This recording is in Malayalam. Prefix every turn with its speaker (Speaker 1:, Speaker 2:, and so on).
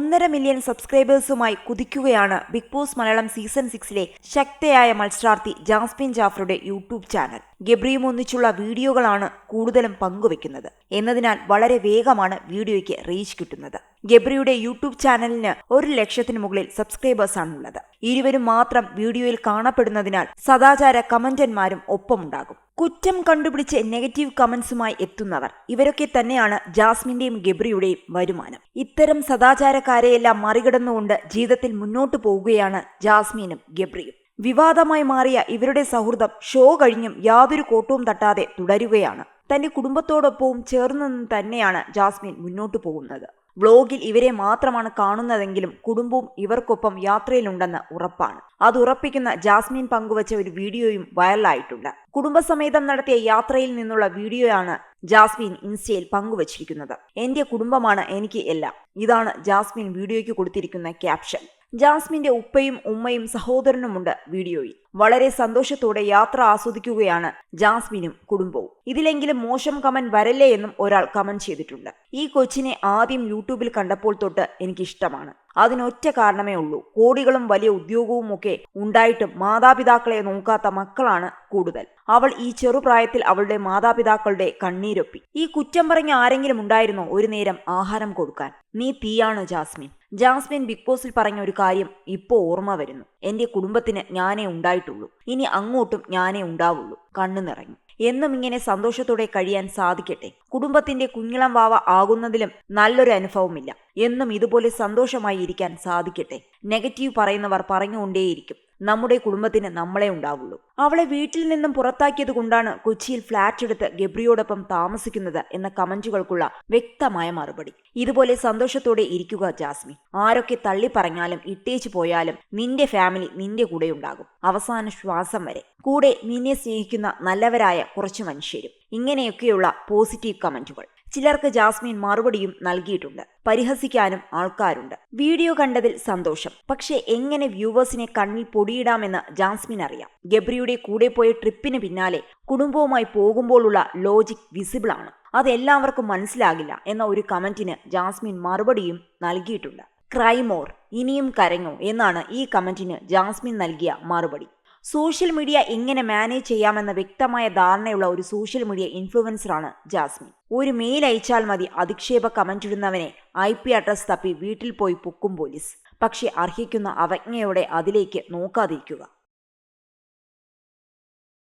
Speaker 1: ഒന്നര മില്യൺ സബ്സ്ക്രൈബേഴ്സുമായി കുതിക്കുകയാണ് ബിഗ് ബോസ് മലയാളം സീസൺ സിക്സിലെ ശക്തയായ മത്സരാർത്ഥി ജാസ്മിൻ ജാഫറുടെ യൂട്യൂബ് ചാനൽ. ഗബ്രിയും ഒന്നിച്ചുള്ള വീഡിയോകളാണ് കൂടുതലും പങ്കുവെക്കുന്നത്. എന്നതിനാൽ വളരെ വേഗമാണ് വീഡിയോയ്ക്ക് റീച്ച് കിട്ടുന്നത്. ഗബ്രിയുടെ യൂട്യൂബ് ചാനലിന് ഒരു ലക്ഷത്തിന് മുകളിൽ സബ്സ്ക്രൈബേഴ്സാണുള്ളത് ഇരുവരും മാത്രം വീഡിയോയിൽ കാണപ്പെടുന്നതിനാൽ സദാചാര കമന്റന്മാരും ഒപ്പമുണ്ടാകും. കുറ്റം കണ്ടുപിടിച്ച് നെഗറ്റീവ് കമന്റ്സുമായി എത്തുന്നവർ ഇവരൊക്കെ തന്നെയാണ് ജാസ്മിന്റെയും ഗബ്രിയുടെയും വരുമാനം. ഇത്തരം സദാചാരക്കാരെയെല്ലാം മറികടന്നുകൊണ്ട് ജീവിതത്തിൽ മുന്നോട്ടു പോവുകയാണ് ജാസ്മിനും ഗബ്രിയും. വിവാദമായി മാറിയ ഇവരുടെ സൗഹൃദം ഷോ കഴിഞ്ഞും യാതൊരു കോട്ടവും തട്ടാതെ തുടരുകയാണ്. തന്റെ കുടുംബത്തോടൊപ്പവും ചേർന്ന് തന്നെയാണ് ജാസ്മിൻ മുന്നോട്ടു പോകുന്നത്. വ്ലോഗിൽ ഇവരെ മാത്രമാണ് കാണുന്നതെങ്കിലും കുടുംബവും ഇവർക്കൊപ്പം യാത്രയിലുണ്ടെന്ന് ഉറപ്പാണ്. അത് ഉറപ്പിക്കുന്ന ജാസ്മിൻ പങ്കുവച്ച ഒരു വീഡിയോയും വൈറലായിട്ടുണ്ട്. കുടുംബസമേതം നടത്തിയ യാത്രയിൽ നിന്നുള്ള വീഡിയോയാണ് ജാസ്മിൻ ഇൻസ്റ്റയിൽ പങ്കുവച്ചിരിക്കുന്നത്. എന്റെ കുടുംബമാണ് എനിക്ക് എല്ലാം. ഇതാണ് ജാസ്മിൻ വീഡിയോയ്ക്ക് കൊടുത്തിരിക്കുന്ന ക്യാപ്ഷൻ. ജാസ്മിന്റെ ഉപ്പയും ഉമ്മയും സഹോദരനുമുണ്ട് വീഡിയോയിൽ. വളരെ സന്തോഷത്തോടെ യാത്ര ആസ്വദിക്കുകയാണ് ജാസ്മിനും കുടുംബവും. ഇതിലെങ്കിലും മോശം കമന്റ് വരല്ലേ എന്നും ഒരാൾ കമന്റ് ചെയ്തിട്ടുണ്ട്. ഈ കൊച്ചിനെ ആദ്യം യൂട്യൂബിൽ കണ്ടപ്പോൾ തൊട്ട് എനിക്കിഷ്ടമാണ്. അതിനൊറ്റ കാരണമേ ഉള്ളൂ. കോടികളും വലിയ ഉദ്യോഗവും ഒക്കെ ഉണ്ടായിട്ടും മാതാപിതാക്കളെ നോക്കാത്ത മക്കളാണ് കൂടുതൽ. അവൾ ഈ ചെറുപ്രായത്തിൽ അവളുടെ മാതാപിതാക്കളുടെ കണ്ണീരൊപ്പി. ഈ കുറ്റം പറഞ്ഞ ആരെങ്കിലും ഉണ്ടായിരുന്നോ ഒരു നേരം ആഹാരം കൊടുക്കാൻ? നീ തീയാണ് ജാസ്മിൻ? ജാസ്മിൻ ബിഗ് ബോസിൽ പറഞ്ഞ ഒരു കാര്യം ഇപ്പോൾ ഓർമ്മ വരുന്നു. എന്റെ കുടുംബത്തിന് ഞാനേ ഉണ്ടായിട്ടുള്ളൂ. ഇനി അങ്ങോട്ടും ഞാനേ ഉണ്ടാവുള്ളൂ. കണ്ണു നിറഞ്ഞു. എന്നും ഇങ്ങനെ സന്തോഷത്തോടെ കഴിയാൻ സാധിക്കട്ടെ. കുടുംബത്തിന്റെ കുഞ്ഞിളം വാവ ആകുന്നതിലും നല്ലൊരു അനുഭവമില്ല. എന്നും ഇതുപോലെ സന്തോഷമായി ഇരിക്കാൻ സാധിക്കട്ടെ. നെഗറ്റീവ് പറയുന്നവർ പറഞ്ഞുകൊണ്ടേയിരിക്കും. നമ്മുടെ കുടുംബത്തിന് നമ്മളെ ഉണ്ടാവുള്ളൂ. അവളെ വീട്ടിൽ നിന്നും പുറത്താക്കിയത് കൊണ്ടാണ് കൊച്ചിയിൽ ഫ്ളാറ്റ് എടുത്ത് ഗബ്രിയോടൊപ്പം താമസിക്കുന്നത് എന്ന കമന്റുകൾക്കുള്ള വ്യക്തമായ മറുപടി. ഇതുപോലെ സന്തോഷത്തോടെ ഇരിക്കുക ജാസ്മിൻ ആരൊക്കെ തള്ളി പറഞ്ഞാലും ഇട്ടേച്ചു പോയാലും നിന്റെ ഫാമിലി നിന്റെ കൂടെ ഉണ്ടാകും. അവസാന ശ്വാസം വരെ. കൂടെ നിന്നെ സ്നേഹിക്കുന്ന നല്ലവരായ കുറച്ച് മനുഷ്യരും. ഇങ്ങനെയൊക്കെയുള്ള പോസിറ്റീവ് കമന്റുകൾ ചിലർക്ക് ജാസ്മിൻ മറുപടിയും നൽകിയിട്ടുണ്ട്. പരിഹസിക്കാനും ആൾക്കാരുണ്ട്. വീഡിയോ കണ്ടതിൽ സന്തോഷം. പക്ഷേ എങ്ങനെ വ്യൂവേഴ്സിനെ കണ്ണിൽ പൊടിയിടാമെന്ന് ജാസ്മിൻ അറിയാം. ഗബ്രിയുടെ കൂടെ പോയ ട്രിപ്പിന് പിന്നാലെ കുടുംബവുമായി പോകുമ്പോഴുള്ള ലോജിക് വിസിബിൾ ആണ് അതെല്ലാവർക്കും മനസ്സിലാകില്ല എന്ന ഒരു കമന്റിന് ജാസ്മിൻ മറുപടിയും നൽകിയിട്ടുണ്ട്. ക്രൈമോർ ഇനിയും കരഞ്ഞോ എന്നാണ് ഈ കമന്റിന് ജാസ്മിൻ നൽകിയ മറുപടി. സോഷ്യൽ മീഡിയ എങ്ങനെ മാനേജ് ചെയ്യാമെന്ന വ്യക്തമായ ധാരണയുള്ള ഒരു സോഷ്യൽ മീഡിയ ഇൻഫ്ലുവൻസറാണ് ജാസ്മിൻ. ഒരു മെയിൽ അയച്ചാൽ മതി അധിക്ഷേപ കമന്റ് ഇടുന്നവനെ. ഐ പി അഡ്രസ് തപ്പി വീട്ടിൽ പോയി പൊക്കും പോലീസ്. പക്ഷെ അർഹിക്കുന്ന അവജ്ഞയോടെ അതിലേക്ക് നോക്കാതിരിക്കുക.